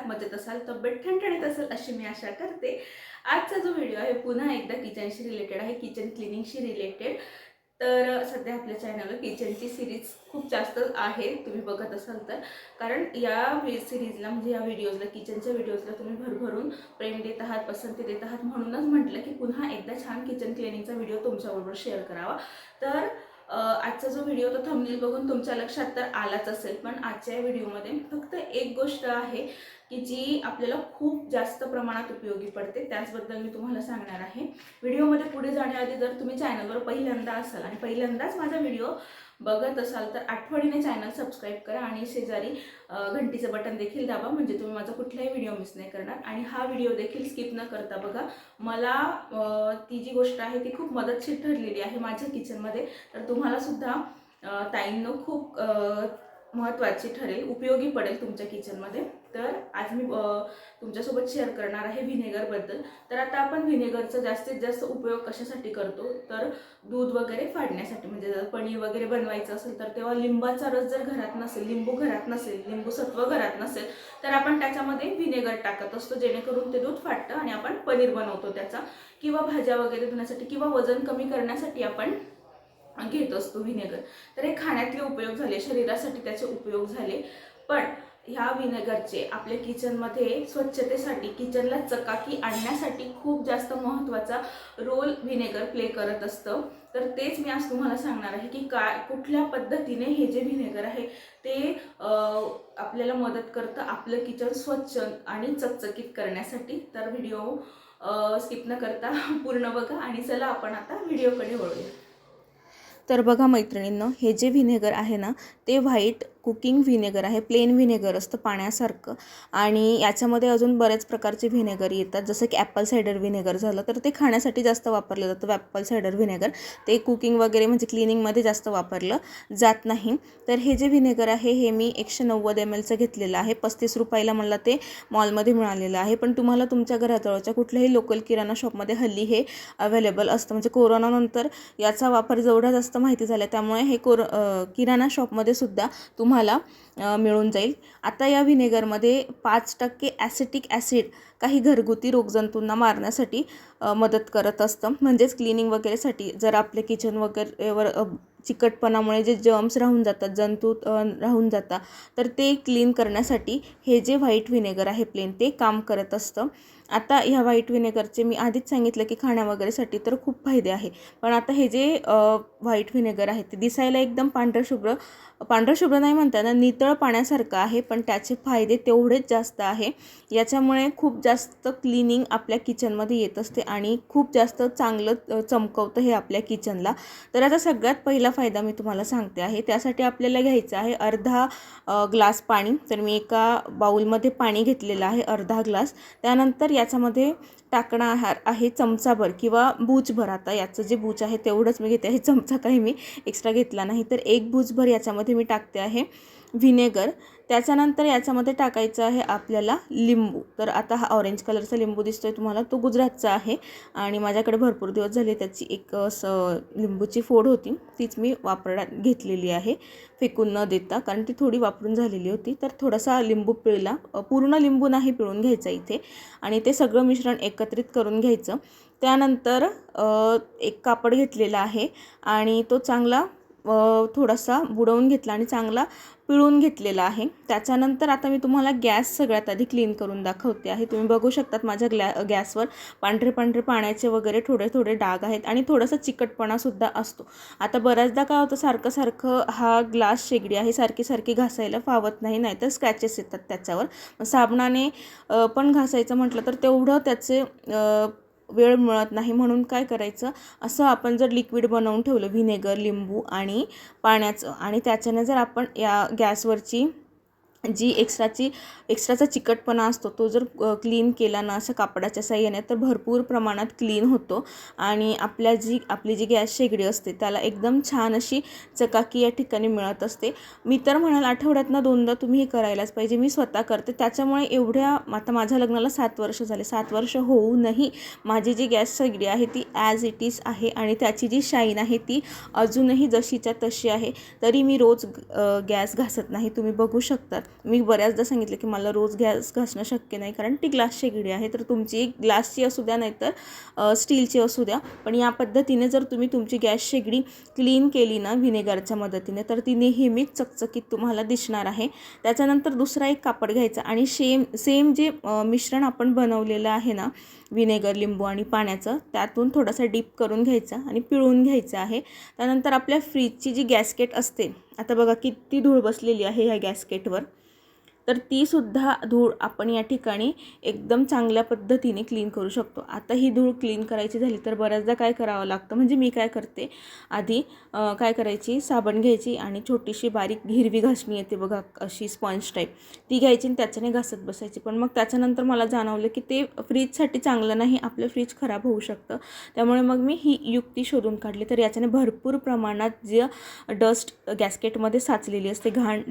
आहात मजेत असाल तब्येत ठणठणीत असेल अशी मी आशा करते. आजचा जो व्हिडिओ आहे पुन्हा एकदा किचनशी रिलेटेड आहे किचन क्लिनिंगशी रिलेटेड तर सध्या आपल्या चॅनलवर किचनची सिरीज खूप जास्त आहे तुम्ही बघत असाल तर. कारण या सिरीजला म्हणजे या व्हिडिओजला किचनच्या व्हिडिओजला तुम्ही भरभरून प्रेम देत आहात पसंती देत आहात म्हणूनच म्हटलं की पुन्हा एकदा छान किचन क्लिनिंगचा व्हिडिओ तुमच्याबरोबर शेअर करावा. तर आजचा जो व्हिडिओ तो थंबनेल बघून तुमच्या लक्षात तर आलाच असेल पण आजच्या या व्हिडिओमध्ये फक्त एक गोष्ट आहे की जी आपल्याला खूप जास्त प्रमाणात उपयोगी पडते त्याचबद्दल मी तुम्हाला सांगणार आहे. व्हिडिओमध्ये पुढे जाण्याआधी जर तुम्ही चॅनलवर पहिल्यांदा असाल आणि पहिल्यांदाच माझा व्हिडिओ बघत असाल तर आठवणीने चॅनल सबस्क्राईब करा आणि शेजारी घंटीचं बटन देखील दाबा म्हणजे तुम्ही माझा कुठलाही व्हिडिओ मिस नाही करणार. आणि हा व्हिडिओ देखील स्किप न करता बघा मला ती जी गोष्ट आहे ती खूप मदतशीर ठरलेली आहे माझ्या किचनमध्ये तर तुम्हालासुद्धा ताईंनो खूप महत्त्वाची ठरेल उपयोगी पडेल तुमच्या किचनमध्ये तर आज मी तुमच्यासोबत शेअर करणार आहे व्हिनेगरबद्दल तर आता आपण व्हिनेगरचा जास्तीत जास्त उपयोग कशासाठी करतो? तर दूध वगैरे फाडण्यासाठी म्हणजे जर पनीर वगैरे बनवायचं असेल तर तेव्हा लिंबाचा रस जर घरात नसेल लिंबू घरात नसेल लिंबू सत्व घरात नसेल तर आपण त्याच्यामध्ये व्हिनेगर टाकत असतो जेणेकरून ते दूध फाटतं आणि आपण पनीर बनवतो त्याचा. किंवा भाज्या वगैरे धुण्यासाठी किंवा वजन कमी करण्यासाठी आपण घेत असतो व्हिनेगर तर हे खाण्यातले उपयोग झाले शरीरासाठी त्याचे उपयोग झाले. पण ह्या व्हिनेगरचे आपल्या किचनमध्ये स्वच्छतेसाठी किचनला चकाकी आणण्यासाठी खूप जास्त महत्त्वाचा रोल व्हिनेगर प्ले करत असतं. तर तेच मी आज तुम्हाला सांगणार आहे की काय कुठल्या पद्धतीने हे जे व्हिनेगर आहे ते आपल्याला मदत करतं आपलं किचन स्वच्छ आणि चकचकीत करण्यासाठी. तर व्हिडिओ स्किप न करता पूर्ण बघा आणि चला आपण आता व्हिडिओकडे वळूया. तर बघा मैत्रिणींनो हे जे व्हिनेगर आहे ना ते व्हाईट कुकिंग व्हिनेगर आहे प्लेन व्हिनेगर असतं पाण्यासारखं. आणि याच्यामध्ये अजून बऱ्याच प्रकारचे व्हिनेगर येतात. जसं की ॲपल सायडर व्हिनेगर झालं तर ते खाण्यासाठी जास्त वापरलं जातं. ॲपल सायडर व्हिनेगर ते कुकिंग वगैरे म्हणजे क्लिनिंगमध्ये जास्त वापरलं जात नाही. तर हे जे व्हिनेगर आहे हे मी एकशे नव्वद एम एलचं घेतलेलं आहे. पस्तीस रुपयाला मला ते मॉलमध्ये मिळालेलं आहे. पण तुम्हाला तुमच्या घराजवळच्या कुठल्याही लोकल किराणा शॉपमध्ये हल्ली हे अवेलेबल असतं. म्हणजे कोरोनानंतर याचा वापर जेवढा जास्त माहिती झाला त्यामुळे हे कोर किराणा शॉपमध्ये सुद्धा तुम्हाला मिळून जाईल. आता या व्हिनेगरमध्ये पाच टक्के ॲसिटिक ॲसिड काही घरगुती रोगजंतूंना मारण्यासाठी मदत करत असतं. म्हणजेच क्लिनिंग वगैरेसाठी जर आपले किचन वगैरेवर चिकटपणामुळे जे जर्म्स राहून जातात जंतू राहून जातात तर ते क्लीन करण्यासाठी हे जे व्हाईट व्हिनेगर आहे प्लेन ते काम करत असतं. आता ह्या व्हाईट व्हिनेगरचे मी आधीच सांगितलं की खाण्या वगैरेसाठी तर खूप फायदे आहे. पण आता हे जे व्हाईट व्हिनेगर आहे ते दिसायला एकदम पांढरं शुभ्र पांढरं शुभ्र नाही म्हणता ना नितळ पाण्यासारखं आहे पण त्याचे फायदे तेवढेच जास्त आहे. याच्यामुळे खूप जास्त क्लिनिंग आपल्या किचनमध्ये येत असते आणि खूप जास्त चांगलं चमकवतं हे आपल्या किचनला तर आता सगळ्यात पहिला फायदा मी तुम्हाला सांगते आहे? त्यासाठी आपल्याला घ्यायचं आहे अर्धा ग्लास पाणी. तर मी एका बाउलमध्ये पाणी घेतलेलं आहे अर्धा ग्लास. त्यानंतर याच्यामध्ये टाकणार आहे चमचाभर किंवा बूचभर आता याचं जे बूच आहे तेवढंच मी घेते आहे. चमचा काही मी एक्स्ट्रा घेतला नाही. तर एक बूचभर याच्यामध्ये मी टाकते आहे व्हिनेगर त्याच्यानंतर याच्यामध्ये टाकायचं आहे आपल्याला लिंबू. तर आता हा ऑरेंज कलरचा लिंबू दिसतो आहे तुम्हाला. तो गुजरातचा आहे आणि माझ्याकडे भरपूर दिवस झाले त्याची एक स लिंबूची फोड होती. तीच मी वापरण्यात घेतलेली आहे. फेकून न देता कारण ती थोडी वापरून झालेली होती. तर थोडासा लिंबू पिळला. पूर्ण लिंबू नाही पिळून घ्यायचा इथे. आणि ते सगळं मिश्रण एकत्रित करून घ्यायचं. त्यानंतर एक कापड घेतलेला आहे आणि तो चांगला थोडासा बुडवून घेतला आणि चांगला पिळून घेतलेला आहे. त्याच्यानंतर आता मी तुम्हाला गॅस सगळ्यात आधी क्लीन करून दाखवते आहे. तुम्ही बघू शकतात माझ्या ग्लॅ गॅसवर पांढरे पांढरे पाण्याचे वगैरे थोडे थोडे डाग आहेत आणि थोडासा चिकटपणासुद्धा असतो. आता बऱ्याचदा काय होतं सारखं सारखं हा ग्लास शेगडी आहे सारखी सारखी घासायला फावत नाही नाहीतर स्क्रॅचेस येतात त्याच्यावर. साबणाने पण घासायचं म्हटलं तर तेवढं त्याचे वेळ मिळत नाही म्हणून काय करायचं? असं आपण जर लिक्विड बनवून ठेवलं व्हिनेगर लिंबू आणि पाण्याचं आणि त्याच्याने जर आपण या गॅसवरची जी एक्स्ट्राची एक्स्ट्राचा चिकटपणा असतो तो जर क्लीन केला ना असं कापडाच्या साह्याने तर भरपूर प्रमाणात क्लीन होतो. आणि आपल्या जी आपली जी गॅस शेगडी असते त्याला एकदम छान अशी चकाकी या ठिकाणी मिळत असते. मी तर म्हणाल आठवड्यातनं दोनदा तुम्ही हे करायलाच पाहिजे. मी स्वतः करते. त्याच्यामुळे एवढ्या आता माझ्या लग्नाला सात वर्ष झाले. सात वर्ष होऊनही माझी जी गॅस शेगडी आहे ती ॲज इट इज आहे आणि त्याची जी शाईन आहे ती अजूनही जशीच्या तशी आहे. तरी मी रोज गॅस घासत नाही. तुम्ही बघू शकतात. मी बऱ्याचदा सांगितलं की मला रोज गॅस घासणं शक्य नाही कारण ती ग्लासची शेगडी आहे. तर तुमची एक ग्लासची असू द्या नाहीतर स्टीलची असू द्या. पण या पद्धतीने जर तुम्ही तुमची गॅस शेगडी क्लीन केली ना व्हिनेगरच्या मदतीने तर ती नेहमीच चकचकीत तुम्हाला दिसणार आहे. त्याच्यानंतर दुसरा एक कापड घ्यायचा आणि सेम सेम जे मिश्रण आपण बनवलेलं आहे ना व्हिनेगर लिंबू आणि पाण्याचं त्यातून थोडासा डीप करून घ्यायचा आणि पिळून घ्यायचं आहे. त्यानंतर आपल्या फ्रीजची जी गॅसकेट असते आता बघा किती धूळ बसलेली आहे ह्या गॅसकेटवर. तर तीसुद्धा धूळ आपण या ठिकाणी एकदम चांगल्या पद्धतीने क्लीन करू शकतो. आता ही धूळ क्लीन करायची झाली तर बऱ्याचदा काय करावं लागतं? म्हणजे मी काय करते? आधी काय करायची? साबण घ्यायची आणि छोटीशी बारीक हिरवी घासणी येते बघा अशी स्पॉन्ज टाईप ती घ्यायची आणि त्याच्याने घासत बसायची. पण मग त्याच्यानंतर मला जाणवलं की ते फ्रीजसाठी चांगलं नाही आपलं फ्रीज खराब होऊ शकतं. त्यामुळे मग मी ही युक्ती शोधून काढली. तर याच्याने भरपूर प्रमाणात जे डस्ट गॅस्केटमध्ये साचलेली असते घाण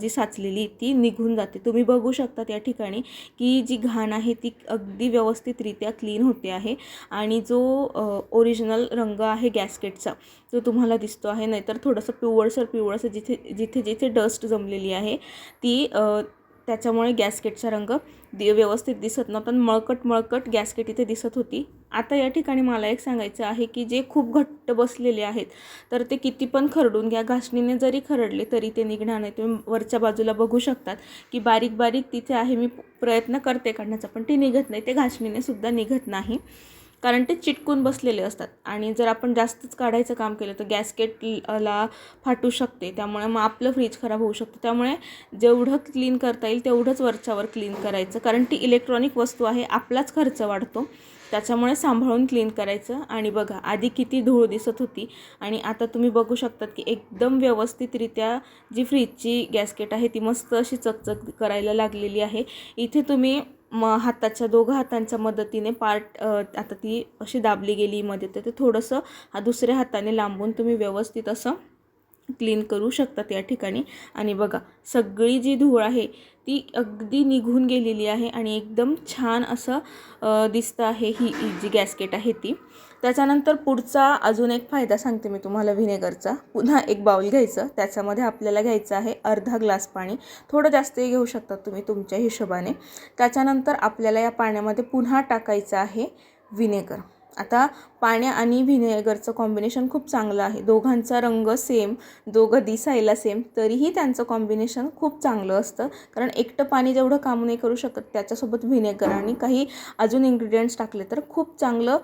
जी साचलेली ती निघून जाते. तुम्ही बघू शकता या ठिकाणी की जी घाण आहे ती अगदी व्यवस्थितरित्या क्लीन होते आहे. आणि जो ओरिजिनल रंग आहे गॅस्केटचा जो तुम्हाला दिसतो आहे. नाहीतर थोडंसं पिवळसर पिवळसर जिथे जिथे जिथे डस्ट जमलेली आहे ती त्याच्यामुळे गॅस्केटचा रंग दि व्यवस्थित दिसत नव्हता आणि मळकट मळकट गॅस्केट इथे दिसत होती. आता या ठिकाणी मला एक सांगायचं आहे की जे खूप घट्ट बसलेले आहेत तर ते किती पण खरडून घ्या. घासणीने जरी खरडले तरी ते निघणार नाही. तुम्ही वरच्या बाजूला बघू शकतात की बारीक बारीक तिथे आहे. मी प्रयत्न करते काढण्याचा पण ते निघत नाही. ते घासणीने सुद्धा निघत नाही. कारण ते चिटकून बसलेले असतात. आणि जर आपण जास्तच काढायचं काम केलं तर गॅसकेटला फाटू शकते. त्यामुळे मग आपलं फ्रीज खराब होऊ शकतं. त्यामुळे जेवढं क्लीन करता येईल तेवढंच वरच्यावर क्लीन करायचं. कारण ती इलेक्ट्रॉनिक वस्तू आहे आपलाच खर्च वाढतो. त्याच्यामुळे सांभाळून क्लीन करायचं. आणि बघा आधी किती धूळ दिसत होती. आणि आता तुम्ही बघू शकतात की एकदम व्यवस्थितरित्या जी फ्रीजची गॅसकेट आहे ती मस्त अशी चकचक करायला लागलेली आहे. इथे तुम्ही म हाताच्या दोघं हातांच्या मदतीने पार्ट आता ती अशी दाबली गेली मध्ये तर ते थोडंसं हा दुसऱ्या हाताने लांबून तुम्ही व्यवस्थित असं क्लीन करू शकतात या ठिकाणी. आणि बघा सगळी जी धूळ आहे ती अगदी निघून गेलेली आहे आणि एकदम छान असं दिसतं आहे ही ही जी गॅसकेट आहे ती. त्याच्यानंतर पुढचा अजून एक फायदा सांगते मी तुम्हाला व्हिनेगरचा. पुन्हा एक बाउल घ्यायचं. त्याच्यामध्ये आपल्याला घ्यायचं आहे अर्धा ग्लास पाणी. थोडं जास्तही घेऊ शकतात तुम्ही तुमच्या हिशोबाने. त्याच्यानंतर आपल्याला या पाण्यामध्ये पुन्हा टाकायचं आहे व्हिनेगर. आता पाण्या आणि व्हिनेगरचं कॉम्बिनेशन खूप चांगलं आहे. दोघांचा रंग सेम दोघं दिसायला सेम तरीही त्यांचं कॉम्बिनेशन खूप चांगलं असतं. कारण एकटं पाणी जेवढं काम नाही करू शकत त्याच्यासोबत व्हिनेगर आणि काही अजून इन्ग्रेडियंट्स टाकले तर खूप चांगलं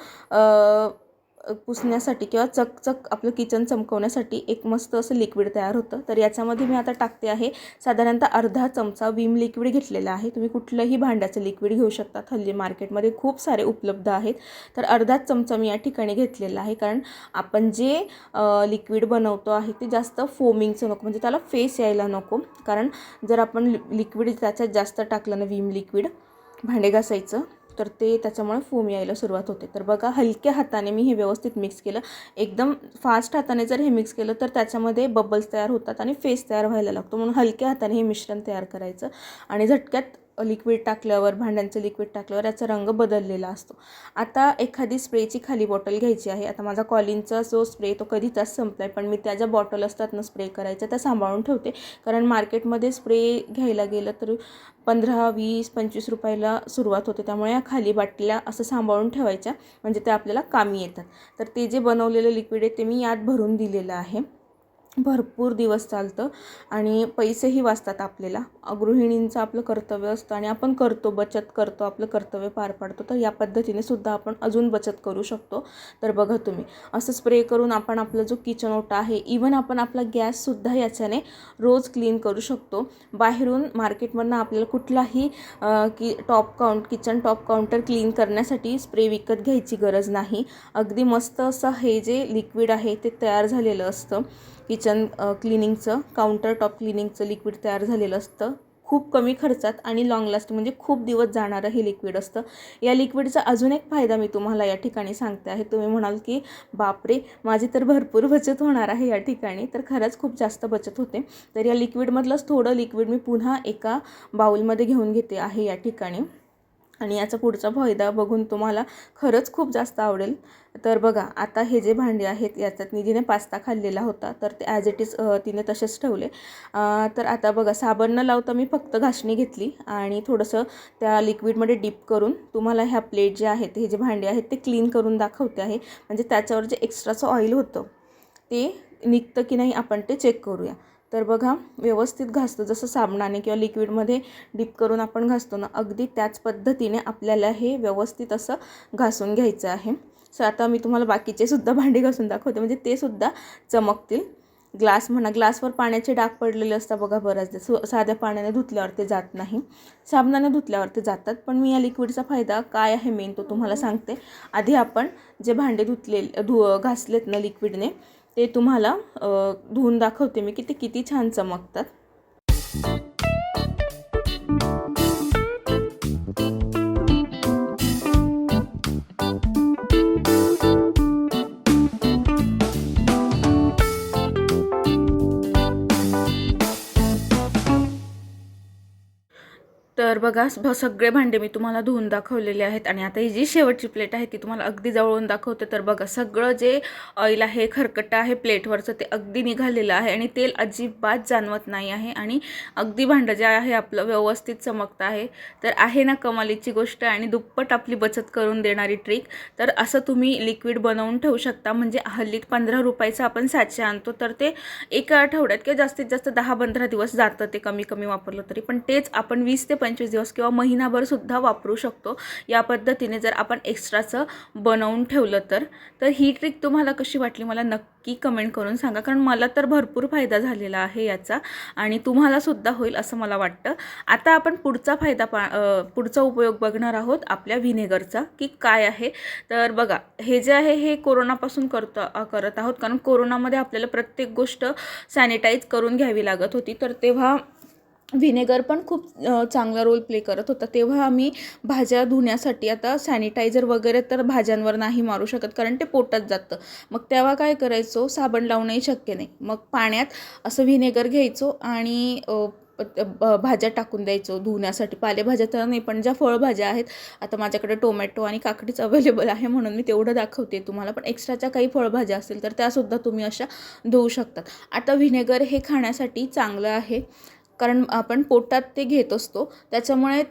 पुसण्यासाठी किंवा चकचक आपलं किचन चमकवण्यासाठी एक मस्त असं लिक्विड तयार होतं. तर याच्यामध्ये मी आता टाकते आहे साधारणतः अर्धा चमचा विम लिक्विड घेतलेला आहे. तुम्ही कुठलंही भांड्याचं लिक्विड घेऊ शकता. हल्ली मार्केटमध्ये खूप सारे उपलब्ध आहेत. तर अर्धाच चमचा मी या ठिकाणी घेतलेला आहे. कारण आपण जे लिक्विड बनवतो आहे ते जास्त फोमिंगचं नको म्हणजे त्याला फेस यायला नको. कारण जर आपण लिक्विड त्याच्यात जास्त टाकलं ना विम लिक्विड भांडे घासायचं तर ते त्याच्यामुळे फोम यायला सुरुवात होते. तर बघा हलक्या हाताने मी हे व्यवस्थित मिक्स केलं. एकदम फास्ट हाताने जर हे मिक्स केलं तर त्याच्यामध्ये बबल्स तयार होतात आणि फेस तयार व्हायला लागतो. म्हणून हलक्या हाताने हे मिश्रण तयार करायचं आणि झटक्यात लिक्विड टाकल्यावर भांड्यांचं लिक्विड टाकल्यावर याचा रंग बदललेला असतो. आता एखादी स्प्रेची खाली बॉटल घ्यायची आहे. आता माझा कॉलिनचा जो स्प्रे तो कधीचाच संपला आहे पण मी त्या ज्या बॉटल असतात ना स्प्रे करायच्या त्या सांभाळून ठेवते. कारण मार्केटमध्ये स्प्रे घ्यायला गेलं तर पंधरा वीस पंचवीस रुपयाला सुरुवात होते. त्यामुळे या खाली बाटल्या असं सांभाळून ठेवायच्या. म्हणजे ते आपल्याला कामी येतात. तर ते जे बनवलेलं लिक्विड आहे ते मी यात भरून दिलेलं आहे. भरपूर दिवस चालतं आणि पैसेही वाचतात आपल्याला. गृहिणींचं आपलं कर्तव्य असतं आणि आपण करतो बचत करतो आपलं कर्तव्य पार पाडतो. तर या पद्धतीने सुद्धा आपण अजून बचत करू शकतो. तर बघा तुम्ही असं स्प्रे करून आपण आपला जो किचन ओटा आहे इवन आपण आपला गॅससुद्धा याच्याने रोज क्लीन करू शकतो. बाहेरून मार्केटमधनं आपल्याला कुठलाही की top count kitchen top counter clean करण्यासाठी स्प्रे विकत घ्यायची गरज नाही. अगदी मस्त असं हे जे लिक्विड आहे ते तयार झालेलं असतं. किचन क्लिनिंगचं काउंटर टॉप क्लिनिंगचं लिक्विड तयार झालेलं असतं. खूप कमी खर्चात आणि लॉंग लास्ट म्हणजे खूप दिवस जाणारं हे लिक्विड असतं. या लिक्विडचा अजून एक फायदा मी तुम्हाला या ठिकाणी सांगते आहे. तुम्ही म्हणाल की बापरे माझी तर भरपूर बचत होणार आहे या ठिकाणी. तर खरंच खूप जास्त बचत होते. तर या लिक्विडमधलंच थोडं लिक्विड मी पुन्हा एका बाउलमध्ये घेऊन घेते आहे या ठिकाणी. आणि याचा पुढचा फायदा बघून तुम्हाला खरंच खूप जास्त आवडेल. तर बघा आता हे जे भांडे आहेत याच्यात निधीने पास्ता खाल्लेला होता तर ते ॲज इट इज तिने तसेच ठेवले. तर आता बघा साबण न लावता मी फक्त घासणी घेतली आणि थोडंसं त्या लिक्विडमध्ये डीप करून तुम्हाला ह्या प्लेट जे आहेत हे जे भांडे आहेत ते क्लीन करून दाखवते आहे. म्हणजे त्याच्यावर जे एक्स्ट्राचं ऑइल होतं ते निघतं की नाही आपण ते चेक करूया. तर बघा व्यवस्थित घासतो. जसं साबणाने किंवा लिक्विडमध्ये डीप करून आपण घासतो ना अगदी त्याच पद्धतीने आपल्याला हे व्यवस्थित असं घासून घ्यायचं आहे. सो आता मी तुम्हाला बाकीचे सुद्धा भांडे घासून दाखवते. म्हणजे ते सुद्धा चमकतील. ग्लास म्हणा ग्लासवर पाण्याचे डाग पडलेले असतात बघा बऱ्याचदा. सु साध्या पाण्याने धुतल्यावर ते जात नाही. साबणाने धुतल्यावर ते जातात. पण मी या लिक्विडचा फायदा काय आहे मेन तो तुम्हाला सांगते. आधी आपण जे भांडे धुतले धु घासलेत ना लिक्विडने ते तुम्हाला धुवून दाखवते मी की ते किती छान चमकतात. तर बघा भ- सगळे भांडे मी तुम्हाला धुवून दाखवलेले आहेत आणि आता ही जी शेवटची प्लेट आहे ती तुम्हाला अगदी जवळून दाखवते. तर बघा सगळं जे ऑइल आहे खरकटं आहे प्लेटवरचं ते अगदी निघालेलं आहे आणि तेल अजिबात जाणवत नाही आहे आणि अगदी भांडं जे आहे आपलं व्यवस्थित चमकतं आहे. तर आहे ना कमालीची गोष्ट आणि दुप्पट आपली बचत करून देणारी ट्रिक तर असं तुम्ही लिक्विड बनवून ठेवू शकता. म्हणजे हल्लीत पंधरा रुपयाचं आपण सातशे आणतो तर ते एका आठवड्यात किंवा जास्तीत जास्त दहा पंधरा दिवस जातं ते कमी कमी वापरलं तरी. पण तेच आपण वीस ते पंचवीस दिवस किंवा महिनाभरसुद्धा वापरू शकतो. या पद्धतीने जर आपण एक्स्ट्राचं बनवून ठेवलं तर. तर ही ट्रिक तुम्हाला कशी वाटली मला नक्की कमेंट करून सांगा. कारण मला तर भरपूर फायदा झालेला आहे याचा आणि तुम्हालासुद्धा होईल असं मला वाटतं. आता आपण पुढचा फायदा पा पुढचा उपयोग बघणार आहोत आपल्या व्हिनेगरचा की काय आहे. तर बघा हे जे आहे हे कोरोनापासून करतो करत आहोत. कारण कोरोनामध्ये आपल्याला प्रत्येक गोष्ट सॅनिटाईज करून घ्यावी लागत होती. तर तेव्हा व्हिनेगर पण खूप चांगला रोल प्ले करत होता. तेव्हा आम्ही भाज्या धुण्यासाठी आता सॅनिटायझर वगैरे तर भाज्यांवर नाही मारू शकत कारण ते पोटात जातं. मग तेव्हा काय करायचो साबण लावणंही शक्य नाही. मग पाण्यात असं व्हिनेगर घ्यायचो आणि भाज्या टाकून द्यायचो. धुण्यासाठी पालेभाज्या तर नाही पण ज्या फळभाज्या आहेत आता माझ्याकडे टोमॅटो आणि काकडीच अवेलेबल आहे म्हणून मी तेवढं दाखवते तुम्हाला पण एक्स्ट्राच्या काही फळभाज्या असतील तर त्यासुद्धा तुम्ही अशा धुवू शकतात. आता व्हिनेगर हे खाण्यासाठी चांगलं आहे. कारण आपण पोटात ते घेत असतो. त्याच्यामुळे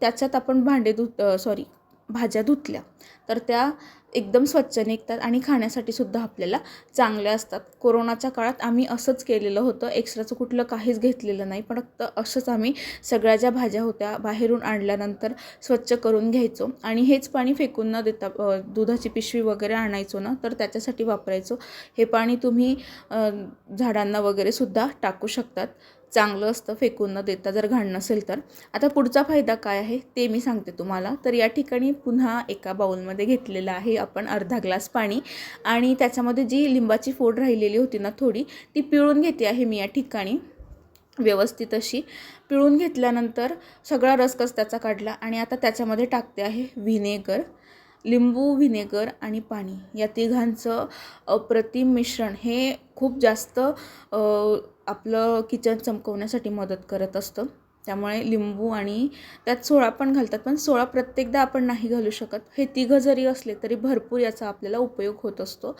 त्याच्यात आपण भांडे धुत सॉरी भाज्या धुतल्या. तर त्या एकदम स्वच्छ निघतात आणि खाण्यासाठी सुद्धा आपल्याला चांगल्या असतात. कोरोनाच्या काळात आम्ही असंच केलेलं होतं. एक्स्ट्राचं कुठलं काहीच घेतलेलं नाही. पण फक्त असंच आम्ही सगळ्या ज्या भाज्या होत्या बाहेरून आणल्यानंतर स्वच्छ करून घ्यायचो. आणि हेच पाणी फेकून न देता दुधाची पिशवी वगैरे आणायचो ना तर त्याच्यासाठी वापरायचो. हे पाणी तुम्ही झाडांना वगैरे सुद्धा टाकू शकतात. चांगलं असतं फेकून न देता जर घाण नसेल तर. आता पुढचा फायदा काय आहे ते मी सांगते तुम्हाला. तर या ठिकाणी पुन्हा एका बाऊलमध्ये घेतलेलं आहे आपण अर्धा ग्लास पाणी आणि त्याच्यामध्ये जी लिंबाची फोड राहिलेली होती ना थोडी ती पिळून घेते आहे मी या ठिकाणी व्यवस्थित अशी. पिळून घेतल्यानंतर सगळा रसकस त्याचा काढला आणि आता त्याच्यामध्ये टाकते आहे व्हिनेगर लिंबू व्हिनेगर आणि पाणी. या तिघांचं अप्रतिम मिश्रण हे खूप जास्त आपलं किचन चमकवण्यासाठी मदत करत असतं. त्यामुळे लिंबू आणि त्यात सोळा पण घालतात पण सोळा प्रत्येकदा आपण नाही घालू शकत. हे तिघं जरी असले तरी भरपूर याचा आपल्याला उपयोग होत असतो.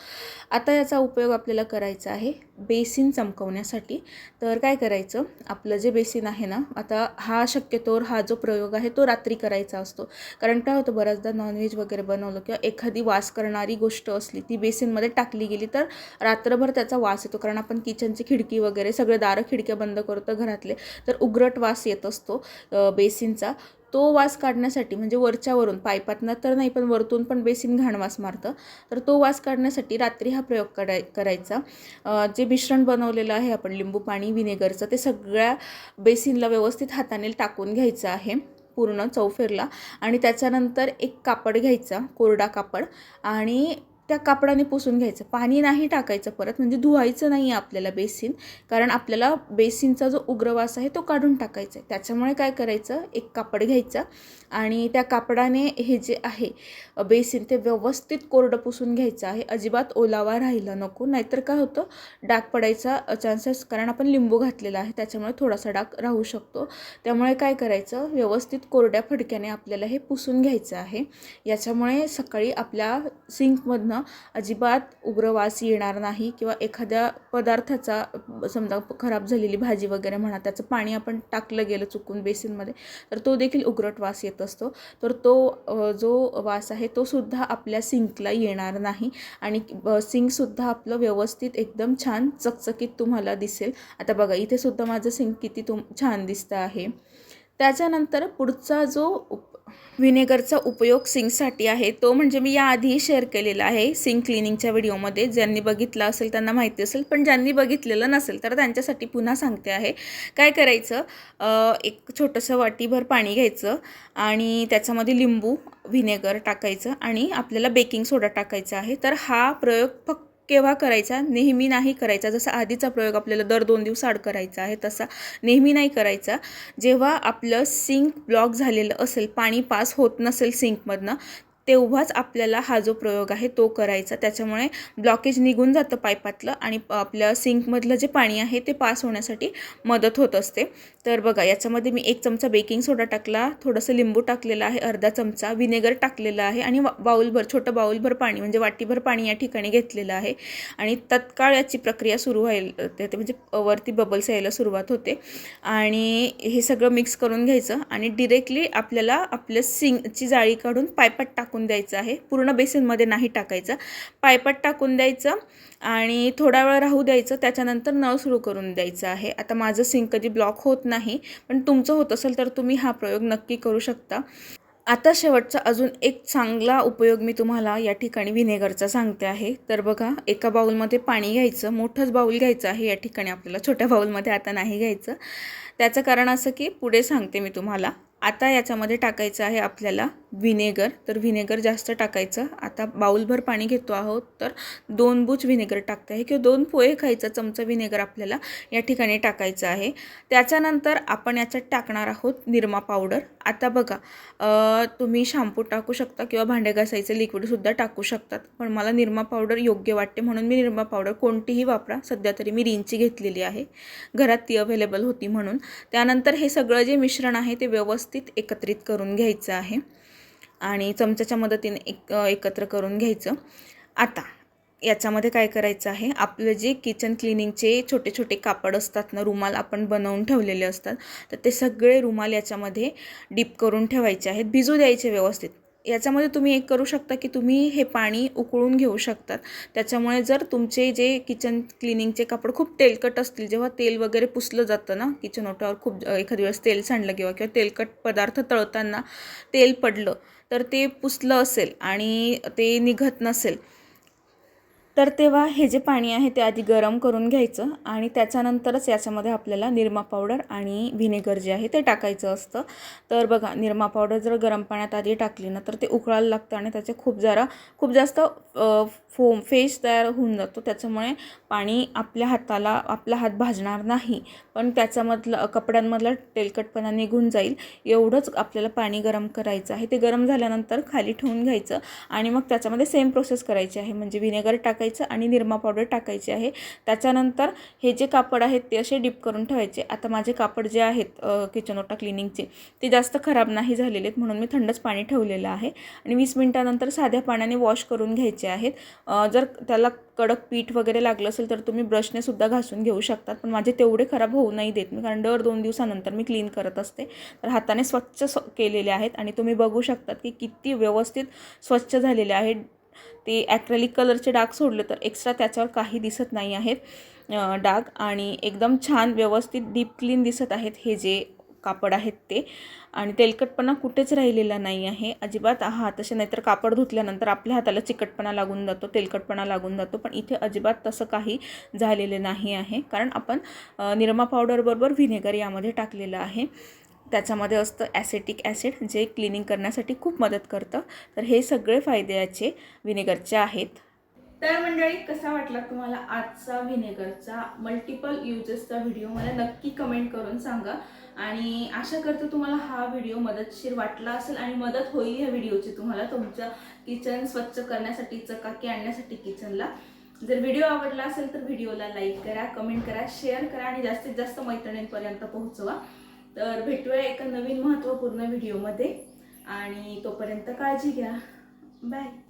आता याचा उपयोग आपल्याला करायचा आहे बेसिन चमकवण्यासाठी. तर काय करायचं? आपलं जे बेसिन आहे ना आता हा शक्यतोवर हा जो प्रयोग आहे तो रात्री करायचा असतो. कारण काय होतं बऱ्याचदा नॉनव्हेज वगैरे बनवलं किंवा एखादी वास करणारी गोष्ट असली ती बेसिनमध्ये टाकली गेली तर रात्रभर त्याचा वास येतो. कारण आपण किचनची खिडकी वगैरे सगळे दारं खिडक्या बंद करतो घरातले तर उग्रट वास येत. असतो बेसिनचा. तो वास काढण्यासाठी म्हणजे वरच्यावरून पायपातनं तर नाही पण वरतून पण बेसिन घाण वास मारतं. तर तो वास काढण्यासाठी रात्री हा प्रयोग कराय करायचा. जे मिश्रण बनवलेलं आहे आपण लिंबू पाणी विनेगरचं ते सगळ्या बेसिनला व्यवस्थित हाताने टाकून घ्यायचं आहे पूर्ण चौफेरला. आणि त्याच्यानंतर एक कापड घ्यायचा कोरडा कापड. आणि त्या कापडाने पुसून घ्यायचं. पाणी नाही टाकायचं परत म्हणजे धुवायचं नाही आहे आपल्याला बेसिन. कारण आपल्याला बेसिनचा जो उग्रवास आहे तो काढून टाकायचा आहे. त्याच्यामुळे काय करायचं? एक कापड घ्यायचं आणि त्या कापडाने हे जे आहे बेसिन ते व्यवस्थित कोरडं पुसून घ्यायचं आहे. अजिबात ओलावा राहिला नको. नाहीतर काय होतं? डाग पडायचा चान्सेस कारण आपण लिंबू घातलेला आहे त्याच्यामुळे थोडासा डाग राहू शकतो. त्यामुळे काय करायचं? व्यवस्थित कोरड्या फडक्याने आपल्याला हे पुसून घ्यायचं आहे. याच्यामुळे सकाळी आपल्या सिंकमधनं अजिबात उग्रवास येणार नाही किंवा एखाद्या पदार्थाचा समजा खराब झालेली भाजी वगैरे म्हणा त्याचं पाणी आपण टाकलं गेलं चुकून बेसिनमध्ये तर तो देखील उग्रट वास येत असतो. तर तो जो वास आहे तो सुद्धा आपल्या सिंकला येणार नाही आणि ब- सिंकसुद्धा आपलं व्यवस्थित एकदम छान चकचकीत तुम्हाला दिसेल. आता बघा इथे सुद्धा माझं सिंक किती तुम छान दिसतं आहे. त्याच्यानंतर पुढचा जो व्हिनेगरचा उपयोग सिंकसाठी आहे. तो म्हणजे मी याआधीही शेअर केलेला आहे सिंक क्लिनिंगच्या व्हिडिओमध्ये. ज्यांनी बघितला असेल त्यांना माहिती असेल पण ज्यांनी बघितलेलं नसेल तर त्यांच्यासाठी पुन्हा सांगते आहे. काय करायचं? एक छोटंसं वाटीभर पाणी घ्यायचं आणि त्याच्यामध्ये लिंबू व्हिनेगर टाकायचं आणि आपल्याला बेकिंग सोडा टाकायचा आहे. तर हा प्रयोग फक्त केव्हा करायचा? नेहमी नाही करायचा. जसा आधीचा प्रयोग आपल्याला दर दोन दिवसाआड करायचा आहे तसा नेहमी नाही करायचा. जेव्हा आपलं सिंक ब्लॉक झालेलं असेल पाणी पास होत नसेल सिंकमधनं तेव्हाच आपल्याला हा जो प्रयोग आहे तो करायचा. त्याच्यामुळे ब्लॉकेज निघून जातं पाईपातलं आणि आपल्या सिंकमधलं जे पाणी आहे ते पास होण्यासाठी मदत होत असते. तर बघा याच्यामध्ये मी एक चमचा बेकिंग सोडा टाकला थोडंसं लिंबू टाकलेलं आहे अर्धा चमचा विनेगर टाकलेलं आहे आणि बाऊलभर छोटं बाऊलभर पाणी म्हणजे वाटीभर पाणी या ठिकाणी घेतलेलं आहे. आणि तत्काळ याची प्रक्रिया सुरू व्हायला ते ते म्हणजे वरती बबल्स यायला सुरुवात होते. आणि हे सगळं मिक्स करून घ्यायचं आणि डिरेक्टली आपल्याला आपल्या सिंकची जाळी काढून पायपात टाकून द्यायचं आहे. पूर्ण बेसिनमध्ये नाही टाकायचं. पायपट टाकून द्यायचं आणि थोडा वेळ राहू द्यायचं. त्याच्यानंतर नळ सुरू करून द्यायचं आहे. आता माझं सिंक कधी ब्लॉक होत नाही पण तुमचं होत असेल तर तुम्ही हा प्रयोग नक्की करू शकता. आता शेवटचा अजून एक चांगला उपयोग मी तुम्हाला या ठिकाणी व्हिनेगरचा सांगते आहे. तर बघा एका बाऊलमध्ये पाणी घ्यायचं मोठंच बाऊल घ्यायचं आहे. या ठिकाणी आपल्याला छोट्या बाऊलमध्ये आता नाही घ्यायचं. त्याचं कारण असं की पुढे सांगते मी तुम्हाला. आता याच्यामध्ये टाकायचं आहे आपल्याला व्हिनेगर तर व्हिनेगर जास्त टाकायचं. आता बाऊलभर पाणी घेतो आहोत तर दोन बुच व्हिनेगर टाकते आहे किंवा दोन पोहे खायचा चमचा व्हिनेगर आपल्याला या ठिकाणी टाकायचं आहे. त्याच्यानंतर आपण याच्यात टाकणार आहोत निरमा पावडर. आता बघा तुम्ही शॅम्पू टाकू शकता किंवा भांडे घासायचं लिक्विडसुद्धा टाकू शकतात. पण मला निरमा पावडर योग्य वाटते म्हणून मी निरमा पावडर कोणतीही वापरा. सध्या तरी मी रिंची घेतलेली आहे. घरात ती अवेलेबल होती म्हणून. त्यानंतर हे सगळं जे मिश्रण आहे ते व्यवस्थित एकत्रित करून घ्यायचं आहे. आणि चमच्याच्या मदतीने एक एकत्र करून घ्यायचं. आता याच्यामध्ये काय करायचं आहे? आपलं जे किचन क्लिनिंगचे छोटे छोटे कापड असतात ना रुमाल आपण बनवून ठेवलेले असतात तर ते सगळे रुमाल याच्यामध्ये डीप करून ठेवायचे आहेत. भिजू द्यायचे व्यवस्थित. याच्यामध्ये तुम्ही एक करू शकता की तुम्ही हे पाणी उकळून घेऊ शकतात. त्याच्यामुळे जर तुमचे जे किचन क्लिनिंगचे कापड खूप तेलकट असतील जेव्हा तेल वगैरे पुसलं जातं ना किचन ओट्यावर खूप एखाद्या वेळेस तेल सांडलं किंवा किंवा तेलकट पदार्थ तळताना तेल पडलं तर ते पुसलं असेल आणि ते निघत नसेल तर तेव्हा हे जे पाणी आहे ते आधी गरम करून घ्यायचं आणि त्याच्यानंतरच याच्यामध्ये आपल्याला निरमा पावडर आणि व्हिनेगर जे आहे ते टाकायचं असतं. तर बघा निरमा पावडर जर गरम पाण्यात आधी टाकली ना तर ते उकळायला लागतं आणि त्याचे खूप जरा खूप जास्त फोम फेस तयार होऊन जातो. त्याच्यामुळे पाणी आपल्या हाताला आपला हात भाजणार नाही. पण त्याच्यामधलं कपड्यांमधला तेलकटपणा निघून जाईल. एवढंच आपल्याला पाणी गरम करायचं आहे. ते गरम झाल्यानंतर खाली ठेवून घ्यायचं आणि मग त्याच्यामध्ये सेम प्रोसेस करायची आहे. म्हणजे व्हिनेगर टाकायचं आणि निरमा पावडर टाकायची आहे. त्याच्यानंतर हे जे कापड आहेत ते असे डिप करून ठेवायचे. आता माझे कापड जे आहेत किचन ओटा क्लिनिंगचे ते जास्त खराब नाही झालेले आहेत. म्हणून मी थंडच पाणी ठेवलेलं आहे. आणि वीस मिनटानंतर साध्या पाण्याने वॉश करून घ्यायचे आहेत. जर त्याला कडक पीठ वगैरे लागलं असेल तर तुम्ही ब्रशने सुद्धा घासून घेऊ शकतात. पण माझे तेवढे खराब होऊ नाही देत. मी कारण दर दोन दिवसानंतर मी क्लीन करत असते. तर हाताने स्वच्छ केलेले आहेत. आणि तुम्ही बघू शकतात की किती व्यवस्थित स्वच्छ झालेले आहेत ते ॲक्रेलिक कलरचे डाग सोडले तर एक्स्ट्रा त्याच्यावर काही दिसत नाही आहेत डाग. आणि एकदम छान व्यवस्थित डीप क्लीन दिसत आहेत हे जे कापड आहेत ते. आणि तेलकटपणा कुठेच राहिलेला नाही आहे. अजिबात हा तसे नाहीतर कापड धुतल्यानंतर आपल्या हाताला चिकटपणा लागून जातो तेलकटपणा लागून जातो. पण इथे अजिबात तसं काही झालेले नाही आहे. कारण आपण निरमा पावडरबरोबर व्हिनेगर यामध्ये टाकलेलं आहे. त्याच्यामध्ये असतं ॲसेटिक ॲसिड जे क्लिनिंग करण्यासाठी खूप मदत करतं. तर हे सगळे फायदे याचे व्हिनेगरचे आहेत. तर मंडळी कसा वाटला तुम्हाला आजचा व्हिनेगरचा मल्टिपल युजेसचा व्हिडिओ मला नक्की कमेंट करून सांगा. आणि आशा करते तुम्हाला हा व्हिडिओ मदतशीर वाटला असेल आणि मदत होईल ह्या व्हिडिओची तुम्हाला तुमचं किचन स्वच्छ करण्यासाठी चकाकी आणण्यासाठी किचनला जर व्हिडिओ आवडला असेल तर व्हिडिओला लाईक करा कमेंट करा शेअर करा आणि जास्तीत जास्त मैत्रिणींपर्यंत पोहोचवा. तर भेटूया एका नवीन महत्त्वपूर्ण व्हिडिओमध्ये. आणि तोपर्यंत काळजी घ्या. बाय.